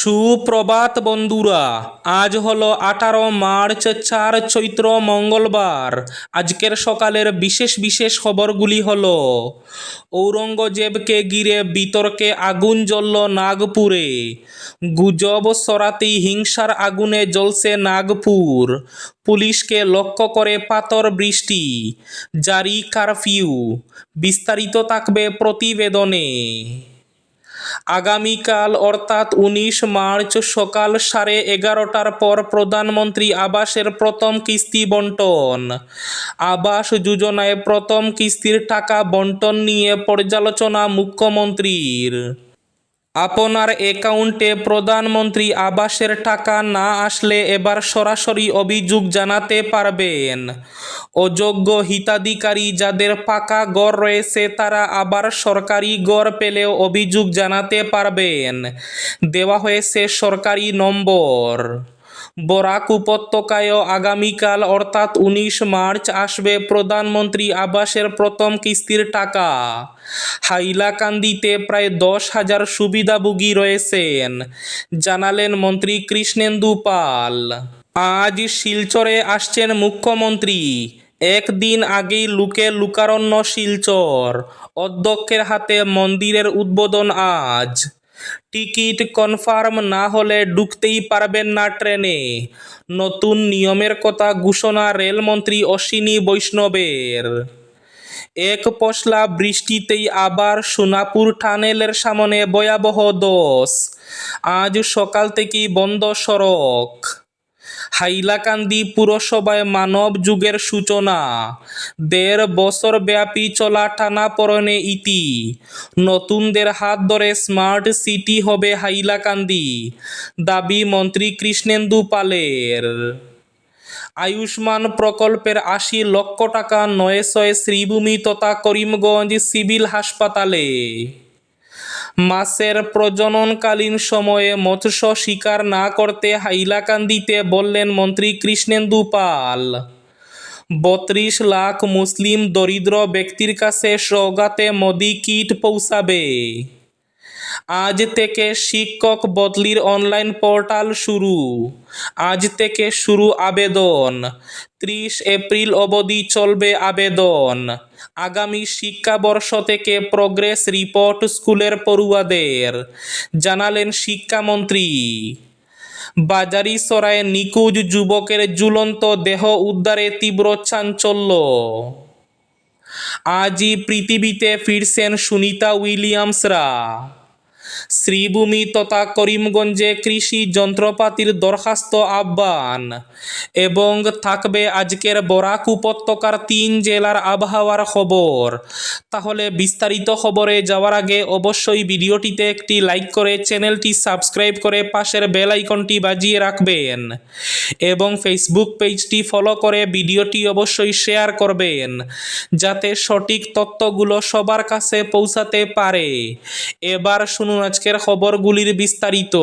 সুপ্রভাত বন্ধুরা, আজ হলো আঠারো মার্চ, চার চৈত্র মঙ্গলবার। আজকের সকালের বিশেষ বিশেষ খবরগুলি হল, ঔরঙ্গজেবকে ঘিরে বিতর্কে আগুন জ্বলল নাগপুরে। গুজব সরাতেই হিংসার আগুনে জ্বলছে নাগপুর। পুলিশকে লক্ষ্য করে পাথর বৃষ্টি, জারি কারফিউ। বিস্তারিত থাকবে প্রতিবেদনে। আগামীকাল অর্থাৎ উনিশ মার্চ সকাল সাড়ে এগারোটার পর প্রধানমন্ত্রী আবাসের প্রথম কিস্তি বন্টন। আবাস যোজনায় প্রথম কিস্তির টাকা বন্টন নিয়ে পর্যালোচনা মুখ্যমন্ত্রীর। আপনার অ্যাকাউন্টে প্রধানমন্ত্রী আবাসের টাকা না আসলে এবার সরাসরি অভিযোগ জানাতে পারবেন। অযোগ্য হিতাধিকারী যাদের পাকা গড় রয়েছে তারা আবার সরকারি গড় পেলেও অভিযোগ জানাতে পারবেন। দেওয়া হয়েছে সরকারি নম্বর। বরাক উপত্যকায়ও আগামীকাল অর্থাৎ উনিশ মার্চ আসবে প্রধানমন্ত্রী আবাসের প্রথম কিস্তির টাকা। হাইলাকান্দিতে প্রায় দশ হাজার সুবিধাভোগী রয়েছেন, জানালেন মন্ত্রী কৃষ্ণেন্দু পাল। আজ শিলচরে আসছেন মুখ্যমন্ত্রী। একদিন আগেই লুকে লুকারণ্য শিলচর। অধ্যক্ষের হাতে মন্দিরের উদ্বোধন আজ। টিকিট কনফার্ম না হলে ঢুকতেই পারবেন না ট্রেনে। নতুন নিয়মের কথা ঘোষণা রেলমন্ত্রী অশ্বিনী বৈষ্ণবের। এক পশলা বৃষ্টিতেই আবার সোনাপুর টানেলের সামনে ভয়াবহ দোষ। আজ সকাল থেকেই বন্ধ সড়ক। হাইলাকান্দি পুরসভায় মানব যুগের সূচনা। দেড় বছর ব্যাপী চলা টানাপড়েনে ইতি। নতুনদের হাত ধরে স্মার্ট সিটি হবে হাইলাকান্দি, দাবি মন্ত্রী কৃষ্ণেন্দু পালের। আয়ুষ্মান প্রকল্পের আশি লক্ষ টাকা নয়শয় শ্রীভূমি তথা করিমগঞ্জ সিভিল হাসপাতালে। মাসের প্রজননকালীন সময়ে মৎস্য শিকার না করতে হাইলাকান্দিতে বললেন মন্ত্রী কৃষ্ণেন্দু পাল। বত্রিশ লাখ মুসলিম দরিদ্র ব্যক্তির কাছে সৌগাতে মোদি কিট পৌঁছাবে। আজ থেকে শিক্ষক বদলির অনলাইন পোর্টাল শুরু। আজ থেকে শুরু আবেদন। ত্রিশ এপ্রিল অবধি চলবে আবেদন। আগামী শিক্ষাবর্ষ থেকে প্রোগ্রেস রিপোর্ট স্কুলের পড়ুয়াদের। জানালেন শিক্ষামন্ত্রী। বাজারি সরায় নিখোঁজ যুবকের ঝুলন্ত দেহ উদ্ধারে তীব্র চাঞ্চল্য। আজই পৃথিবীতে ফিরছেন সুনিতা উইলিয়ামসরা। শ্রীভূমি তথা করিমগঞ্জে কৃষি যন্ত্রপাতির দরখাস্ত আহ্বান এবং থাকবে আজকের বরাক উপত্যকার তিন জেলার আবহাওয়ার খবর। তাহলে বিস্তারিত খবরে যাওয়ার আগে অবশ্যই ভিডিওটিতে একটি লাইক করে চ্যানেলটি সাবস্ক্রাইব করে পাশের বেল আইকনটি বাজিয়ে রাখবেন এবং ফেসবুক পেজটি ফলো করে ভিডিওটি অবশ্যই শেয়ার করবেন যাতে সঠিক তথ্যগুলো সবার কাছে পৌঁছাতে পারে। এবার শুনুন আজকের খবরগুলির বিস্তারিত।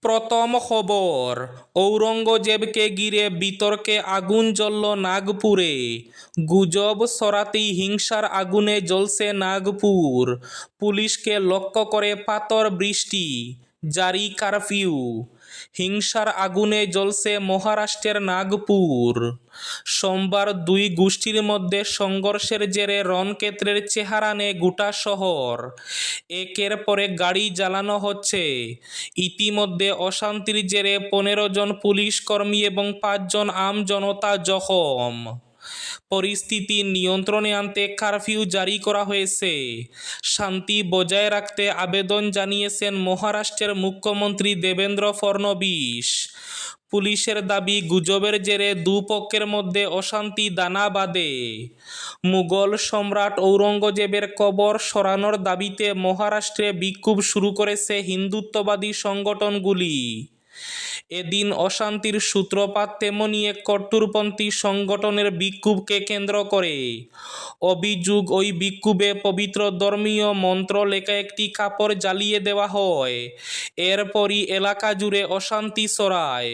প্রথম খবর ঔরঙ্গজেবকে ঘিরে বিতর্কে আগুন জ্বলল নাগপুরে। গুজব সরাতেই হিংসার আগুনে জ্বলছে নাগপুর। পুলিশকে লক্ষ্য করে পাথর বৃষ্টি, জারি কারফিউ। হিংসার আগুনে জ্বলছে মহারাষ্ট্রের নাগপুর। সোমবার দুই গোষ্ঠীর মধ্যে সংঘর্ষের জেরে রণক্ষেত্রের চেহারা নেয় গোটা শহর একের পরে গাড়ি জ্বালানো হচ্ছে। ইতিমধ্যে অশান্তির জেরে পনেরো জন পুলিশ কর্মী এবং পাঁচজন আম জনতা জখম। পরিস্থিতি নিয়ন্ত্রণে আনতে কারফিউ জারি করা হয়েছে। শান্তি বজায় রাখতে আবেদন জানিয়েছেন মহারাষ্ট্রের মুখ্যমন্ত্রী দেবেন্দ্র ফড়নবিস পুলিশের দাবি, গুজবের জেরে দুপক্ষের মধ্যে অশান্তি দানা বাঁধে। মুঘল সম্রাট ঔরঙ্গজেবের কবর সরানোর দাবিতে মহারাষ্ট্রে বিক্ষোভ শুরু করেছে হিন্দুত্ববাদী সংগঠনগুলি। এদিন অশান্তির সূত্রপাত তেমনি এক কট্টরপন্থী সংগঠনের বিক্ষোভকে কেন্দ্র করে। অভিযোগ, ওই বিক্ষোভে পবিত্র ধর্মীয় মন্ত্র লেখা একটি কাপড় জ্বালিয়ে দেওয়া হয়। এরপরই এলাকা জুড়ে অশান্তি ছড়ায়।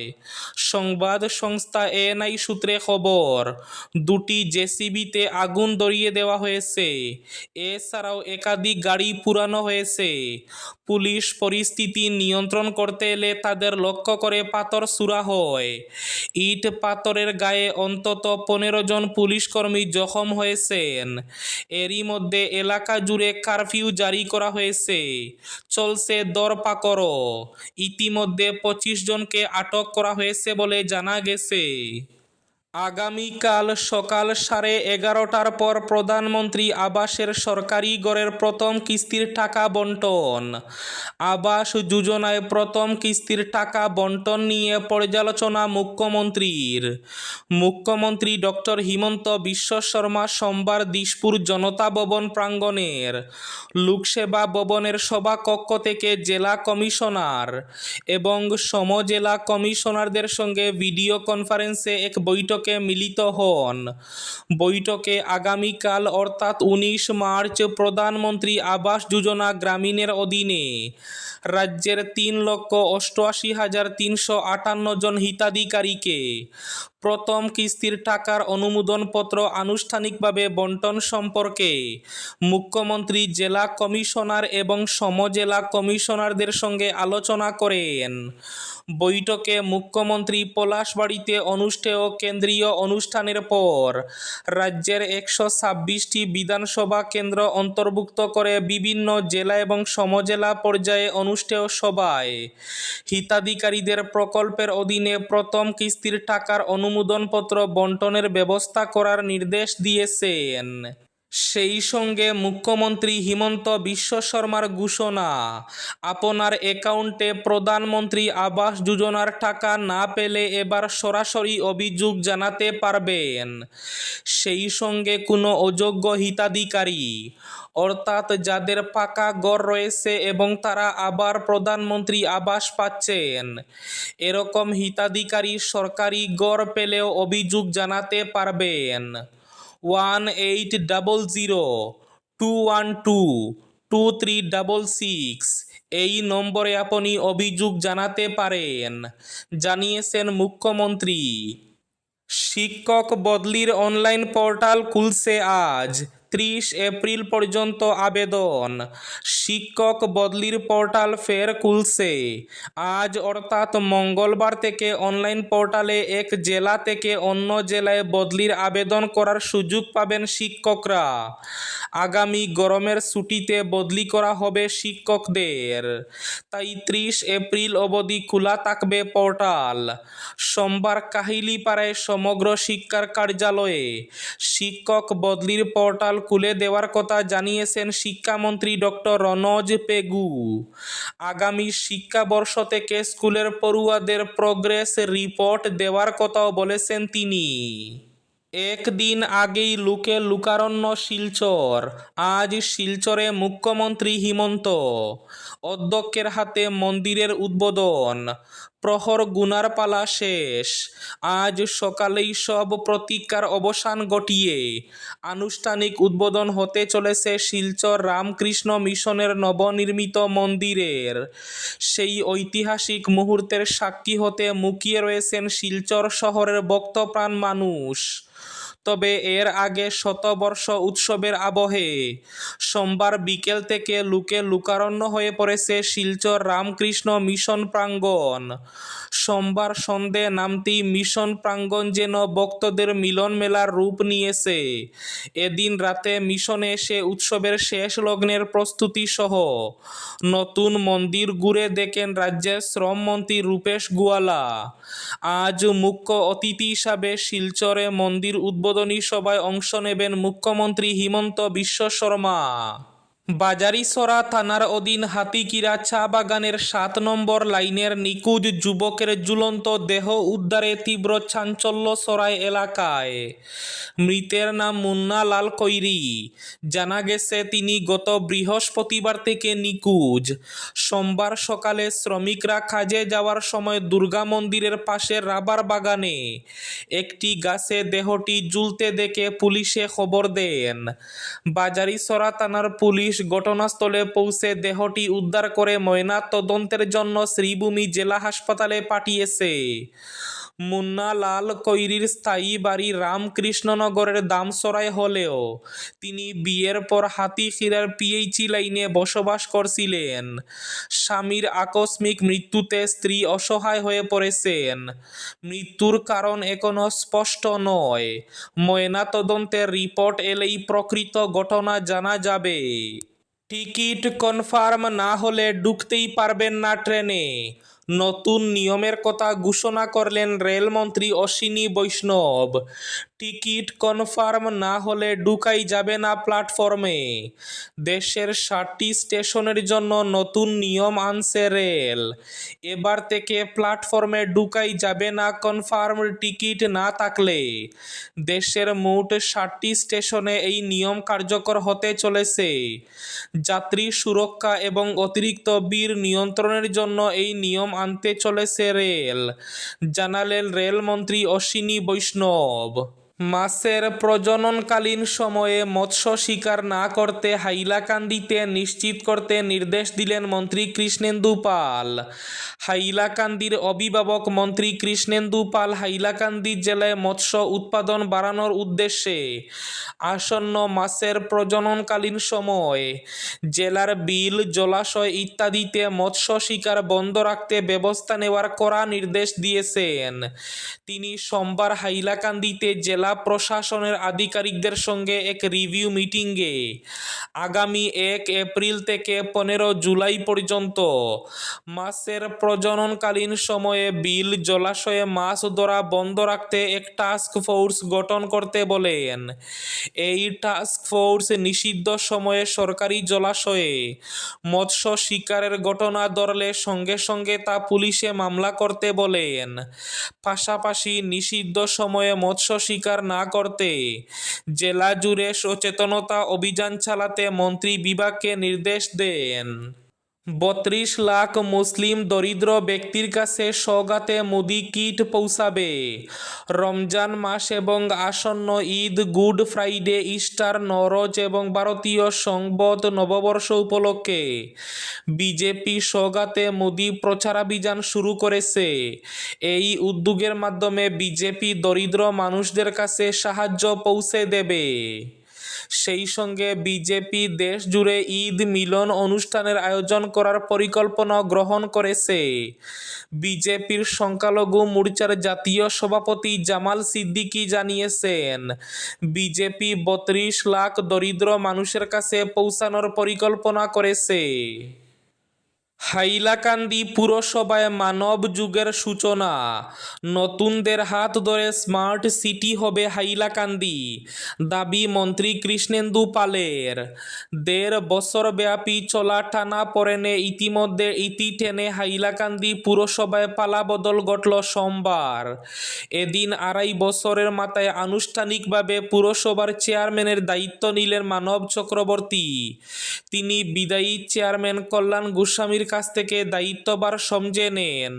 সংবাদ সংস্থা এএনআই সূত্রে খবর, দুটি জেসিবিতে আগুন ধরিয়ে দেওয়া হয়েছে। এছাড়াও একাধিক গাড়ি পুরানো হয়েছে। পুলিশ পরিস্থিতি নিয়ন্ত্রণ করতে এলে তাদের লক্ষ্য করে পাথর সুরা হয়। ইট পাথরের গায়ে অন্তত পনেরো জন পুলিশকর্মী জখম হয়েছেন। এরই মধ্যে এলাকা জুড়ে কারফিউ জারি করা হয়েছে। চলছে দরপাকড়। ইতিমধ্যে পঁচিশ জনকে আটক করা হয়েছে বলে জানা গেছে। আগামীকাল সকাল সাড়ে এগারোটার পর প্রধানমন্ত্রী আবাসের সরকারি গড়ের প্রথম কিস্তির টাকা বন্টন। আবাস যোজনায় প্রথম কিস্তির টাকা বন্টন নিয়ে পর্যালোচনা মুখ্যমন্ত্রীর। মুখ্যমন্ত্রী ডক্টর হিমন্ত বিশ্ব শর্মা সোমবার দিশপুর জনতা ভবন প্রাঙ্গণের লোকসেবা ভবনের সভাকক্ষ থেকে জেলা কমিশনার এবং সমজেলা কমিশনারদের সঙ্গে ভিডিও কনফারেন্সে এক বৈঠকে মিলিত হন। বৈঠকে আগামীকাল, অর্থাৎ উনিশ মার্চ, প্রধানমন্ত্রী আবাস যোজনা গ্রামীণের অধীনে রাজ্যের তিন লক্ষ অষ্টআশি হাজার তিনশো আটান্ন জন হিতাধিকারীকে প্রথম কিস্তির টাকার অনুমোদনপত্র আনুষ্ঠানিকভাবে বন্টন সম্পর্কে মুখ্যমন্ত্রী, জেলা কমিশনার এবং সমজেলা কমিশনারদের সঙ্গে আলোচনা করেন। বৈঠকে মুখ্যমন্ত্রী পলাশবাড়িতে অনুষ্ঠেয় কেন্দ্রীয় অনুষ্ঠানের পর রাজ্যের একশো ছাব্বিশটি বিধানসভা কেন্দ্র অন্তর্ভুক্ত করে বিভিন্ন জেলা এবং সমজেলা পর্যায়ে অনুষ্ঠেয় সভায় হিতাধিকারীদের প্রকল্পের অধীনে প্রথম কিস্তির টাকার অনুমোদনপত্র বন্টনের ব্যবস্থা করার নির্দেশ দিয়েছেন। সেই সঙ্গে মুখ্যমন্ত্রী হিমন্ত বিশ্ব শর্মার ঘোষণা, আপনার অ্যাকাউন্টে প্রধানমন্ত্রী আবাস যোজনার টাকা না পেলে এবার সরাসরি অভিযোগ জানাতে পারবেন। সেই সঙ্গে কোনো অযোগ্য হিতাধিকারী অর্থাৎ যাদের পাকা গড় রয়েছে এবং তারা আবার প্রধানমন্ত্রী আবাস পাচ্ছেন। এরকম হিতাধিকারী সরকারি গড় পেলেও অভিযোগ জানাতে পারবেন। One eight double zero, two one two two three double six এই নম্বরে আপনি অভিযোগ জানাতে পারেন। জানিয়েছেন মুখ্যমন্ত্রী। শিক্ষক বদলির অনলাইন পোর্টাল খুলছে আজ। ত্রিশ এপ্রিল পর্যন্ত আবেদন। শিক্ষক বদলির পোর্টাল ফের খুলছে। আজ অর্থাৎ মঙ্গলবার থেকে অনলাইন পোর্টালে এক জেলা থেকে অন্য জেলায় বদলির আবেদন করার সুযোগ পাবেন শিক্ষকরা। আগামী গরমের ছুটিতে বদলি করা হবে শিক্ষকদের। তাই ত্রিশ এপ্রিল অবধি খোলা থাকবে পোর্টাল। সোমবার কাহিলিপাড়ায় সমগ্র শিক্ষার কার্যালয়ে শিক্ষক বদলির পোর্টাল খুলে দেওয়ার কথা জানিয়েছেন শিক্ষামন্ত্রী ডক্টর রনজ পেগু। আগামী শিক্ষাবর্ষ থেকে স্কুলের পড়ুয়াদের প্রগ্রেস রিপোর্ট দেওয়ার কথাও বলেছেন তিনি। একদিন আগেই লুকে লুকারণ্য শিলচর, আজ শিলচরে মুখ্যমন্ত্রী হিমন্ত। অধ্যক্ষের হাতে মন্দিরের উদ্বোধন, প্রহর গুনার পালা শেষ। আজ সকালেই সব প্রতীক্ষার অবসান ঘটিয়ে আনুষ্ঠানিক উদ্বোধন হতে চলেছে শিলচর রামকৃষ্ণ মিশনের নবনির্মিত মন্দিরের। সেই ঐতিহাসিক মুহূর্তের সাক্ষী হতে মুখিয়ে রয়েছেন শিলচর শহরের ভক্তপ্রাণ মানুষ। তবে এর আগে শতবর্ষ উৎসবের আবহে সোমবার বিকেল থেকে লুকে লুকারণ্য হয়ে পড়েছে শিলচর রামকৃষ্ণ মিশন প্রাঙ্গণ। সোমবার সন্ধে নামটি মিশন প্রাঙ্গণ যেন ভক্তদের মিলন মেলার রূপ নিয়েছে। এদিন রাতে মিশনে এসে উৎসবের শেষ লগ্নের প্রস্তুতি সহ নতুন মন্দির ঘুরে দেখেন রাজ্যের শ্রমমন্ত্রী রূপেশ গুয়ালা। আজ মুখ্য অতিথি হিসাবে শিলচরে মন্দির উদ্বোধনী সভায় অংশ নেবেন মুখ্যমন্ত্রী হিমন্ত বিশ্ব শর্মা। বাজারিসরা থানার অধীন হাতিকিরা চা বাগানের সাত নম্বর লাইনের নিখোঁজ যুবকের ঝুলন্ত দেহ উদ্ধারে তীব্র চাঞ্চল্য সরাই এলাকায়। মৃতের নাম মুন্না লাল কৈরি জানা গেছে, তিনি গত বৃহস্পতিবার থেকে নিখোঁজ। সোমবার সকালে শ্রমিকরা কাজে যাওয়ার সময় দুর্গা মন্দিরের পাশে রাবার বাগানে একটি গাছে দেহটি ঝুলতে দেখে পুলিশে খবর দেন। বাজারিসরা থানার পুলিশ ঘটনাস্থলে পৌঁছে দেহটি উদ্ধার করে ময়নাতদন্তের জন্য শ্রীভূমি জেলা হাসপাতালে পাঠিয়েছে। মুন্না লাল কৈরির স্থায়ী বাড়ি রামকৃষ্ণনগরের দামসরাই হলেও। তিনি বিয়ের পর হাতিখিরার পিএইচি লাইনে বসবাস করছিলেন। স্বামীর আকস্মিক মৃত্যুতে স্ত্রী অসহায় হয়ে পড়েছেন। মৃত্যুর কারণ এখনও স্পষ্ট নয়। ময়না তদন্তের রিপোর্ট এলেই প্রকৃত ঘটনা জানা যাবে। টিকিট কনফার্ম না হলে ঢুকতেই পারবেন না ট্রেনে। নতুন নিয়মের কথা ঘোষণা করলেন রেলমন্ত্রী অশ্বিনী বৈষ্ণব। টিকিট কনফার্ম না হলে ঢুকাই যাবে না প্ল্যাটফর্মে। দেশের ষাটটি স্টেশনের জন্য নতুন নিয়ম আনছে রেল। এবার থেকে প্ল্যাটফর্মে ঢুকাই যাবে না কনফার্ম টিকিট না থাকলে। দেশের মোট ষাটটি স্টেশনে এই নিয়ম কার্যকর হতে চলেছে। যাত্রী সুরক্ষা এবং অতিরিক্ত বীর নিয়ন্ত্রণের জন্য এই নিয়ম আনতে চলেছে রেল। জানালেন রেলমন্ত্রী অশ্বিনী বৈষ্ণব। মাছের প্রজননকালীন সময়ে মৎস্য শিকার না করতে হাইলাকান্দিতে নিশ্চিত করতে নির্দেশ দিলেন মন্ত্রী কৃষ্ণেন্দু পাল। হাইলাকান্দির অভিভাবক মন্ত্রী কৃষ্ণেন্দু পাল হাইলাকান্দি জেলায় মৎস্য উৎপাদন বাড়ানোর উদ্দেশ্যে আসন্ন মাছের প্রজননকালীন সময় জেলার বিল, জলাশয় ইত্যাদিতে মৎস্য শিকার বন্ধ রাখতে ব্যবস্থা নেওয়ার কড়া নির্দেশ দিয়েছেন। তিনি সোমবার হাইলাকান্দিতে জেলা প্রশাসনের আধিকারিকদের সঙ্গে এক রিভিউ মিটিংয়ে। আগামী এক এপ্রিল থেকে পনেরো জুলাই পর্যন্ত মাছের প্রজননকালীন সময়ে বিল জলাশয়ে মাছ ধরা বন্ধ রাখতে এক টাস্ক ফোর্স গঠন করতে বলেন। এই টাস্ক ফোর্স নিষিদ্ধ সময়ে সরকারি জলাশয়ে মৎস্য শিকারের ঘটনা ধরলে সঙ্গে সঙ্গে তা পুলিশে মামলা করতে বলেন। পাশাপাশি নিষিদ্ধ সময়ে মৎস্য শিকার না করতে। জেলা জুড়ে সচেতনতা অভিযান চালাতে মন্ত্রী বিভাগকে নির্দেশ দেন। বত্রিশ লাখ মুসলিম দরিদ্র ব্যক্তির কাছে সৌগাতে মুদি কিট পৌঁছাবে। রমজান মাস এবং আসন্ন Eid, Good Friday, Easter Nowruz এবং ভারতীয় সংবত নববর্ষ উপলক্ষে বিজেপি সৌগাতে মোদি প্রচারাভিযান শুরু করেছে। এই উদ্যোগের মাধ্যমে বিজেপি দরিদ্র মানুষদের কাছে সাহায্য পৌঁছে দেবে। সেই সঙ্গে বিজেপি দেশ জুড়ে ঈদ মিলন অনুষ্ঠানের আয়োজন করার পরিকল্পনা গ্রহণ করেছে। বিজেপির সংখ্যালঘু মোর্চার জাতীয় সভাপতি জামাল সিদ্দিকি জানিয়েছেন, বিজেপি বত্রিশ লাখ দরিদ্র মানুষের কাছে পৌঁছানোর পরিকল্পনা করেছে। হাইলাকান্দি পুরসভায় মানব যুগের সূচনা। নতুনদের হাত ধরে স্মার্ট সিটি হবে হাইলাকান্দি, দাবি মন্ত্রী কৃষ্ণেন্দু পালের। দেড় বছরব্যাপী চলা টানা পড়েনে ইতিমধ্যে ইতি টেনে হাইলাকান্দি পুরসভায় পালাবদল ঘটল সোমবার। এদিন আড়াই বছরের মাথায় আনুষ্ঠানিকভাবে পুরসভার চেয়ারম্যানের দায়িত্ব নিলেন মানব চক্রবর্তী। তিনি বিদায়ী চেয়ারম্যান কল্যাণ গোস্বামীর কাছ থেকে দায়িত্ববার সমঝে নেন।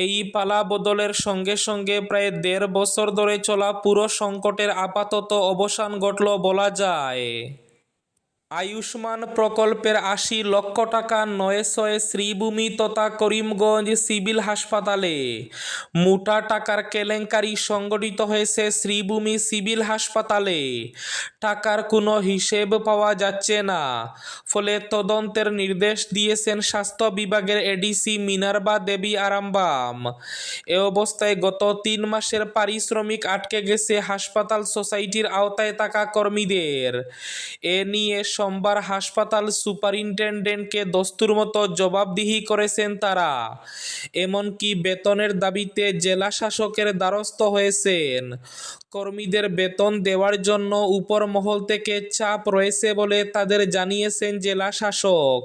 এই পালা বদলের সঙ্গে সঙ্গে প্রায় দেড় বছর ধরে চলা পুরো সংকটের আপাতত অবসান ঘটল বলা যায়। আয়ুষ্মান প্রকল্পের আশি লক্ষ টাকা নয় ছয় শ্রীভূমি তথা করিমগঞ্জ সিভিল হাসপাতালে। মোটা টাকার কেলেঙ্কারি সংগঠিত হয়েছে শ্রীভূমি সিভিল হাসপাতালে। টাকার কোনো হিসেব পাওয়া যাচ্ছে না। ফলে তদন্তের নির্দেশ দিয়েছেন স্বাস্থ্য বিভাগের এডিসি মিনারবা দেবী আরামবাম। এ অবস্থায় গত তিন মাসের পারিশ্রমিক আটকে গেছে হাসপাতাল সোসাইটির আওতায় থাকা কর্মীদের। এ নিয়ে সোমবার হাসপাতাল সুপারিনটেন্ডেন্টকে দস্তুর মতো জবাবদিহি করেছেন তারা। এমনকি বেতনের দাবিতে জেলা শাসকের দ্বারস্থ হয়েছেন। কর্মীদের বেতন দেওয়ার জন্য উপর মহল থেকে চাপ রয়েছে বলে তাদের জানিয়েছেন জেলা শাসক।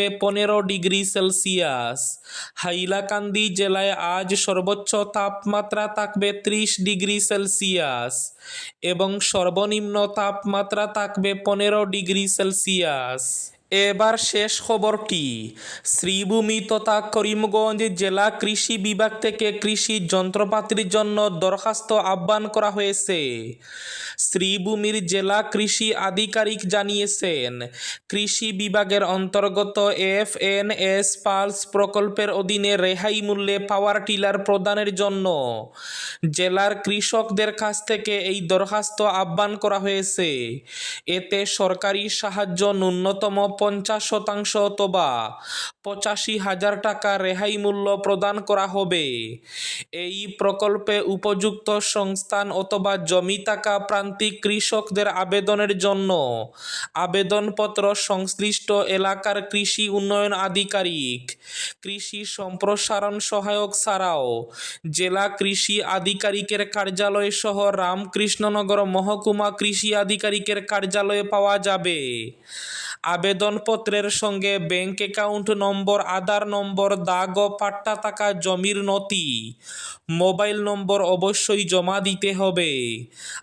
থাকবে পনেরো ডিগ্রি সেলসিয়াস। হাইলাকান্দি জেলায় আজ সর্বোচ্চ তাপমাত্রা থাকবে ত্রিশ ডিগ্রি সেলসিয়াস এবং সর্বনিম্ন তাপমাত্রা থাকবে পনেরো ডিগ্রি সেলসিয়াস। এবার শেষ খবরটি শ্রীভূমি তথা করিমগঞ্জ জেলা কৃষি বিভাগ থেকে কৃষি যন্ত্রপাতির জন্য দরখাস্ত আহ্বান করা হয়েছে। শ্রীভূমির জেলা কৃষি আধিকারিক জানিয়েছেন, কৃষি বিভাগের অন্তর্গত এফ এন এস পালস প্রকল্পের অধীনে রেহাই মূল্যে পাওয়ার টিলার প্রদানের জন্য জেলার কৃষকদের কাছ থেকে এই দরখাস্ত আহ্বান করা হয়েছে। এতে সরকারি সাহায্য ন্যূনতম পঞ্চাশ শতাংশ অথবা পঁচাশি হাজার টাকা রেহাই মূল্য প্রদান করা হবে। এই প্রকল্পে উপযুক্ত সংস্থান অথবা জমি থাকা প্রান্তিক কৃষকদের আবেদনের জন্য আবেদনপত্র সংশ্লিষ্ট এলাকার কৃষি উন্নয়ন আধিকারিক, কৃষি সম্প্রসারণ সহায়ক ছাড়াও জেলা কৃষি আধিকারিকের কার্যালয় সহ রামকৃষ্ণনগর মহকুমা কৃষি আধিকারিকের কার্যালয়ে পাওয়া যাবে। আবেদনপত্রের সঙ্গে ব্যাংক অ্যাকাউন্ট নম্বর, আধার নম্বর, দাগ ও পাট্টা থাকা জমির নথি, মোবাইল নম্বর অবশ্যই জমা দিতে হবে।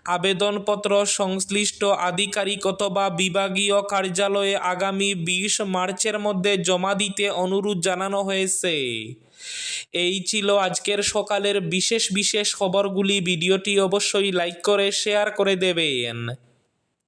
আবেদনপত্র সংশ্লিষ্ট আধিকারিক অথবা বিভাগীয় কার্যালয়ে আগামী বিশ মার্চের মধ্যে জমা দিতে অনুরোধ জানানো হয়েছে। এই ছিল আজকের সকালের বিশেষ বিশেষ খবরগুলি। ভিডিওটি অবশ্যই লাইক করে, শেয়ার করে দেবেন।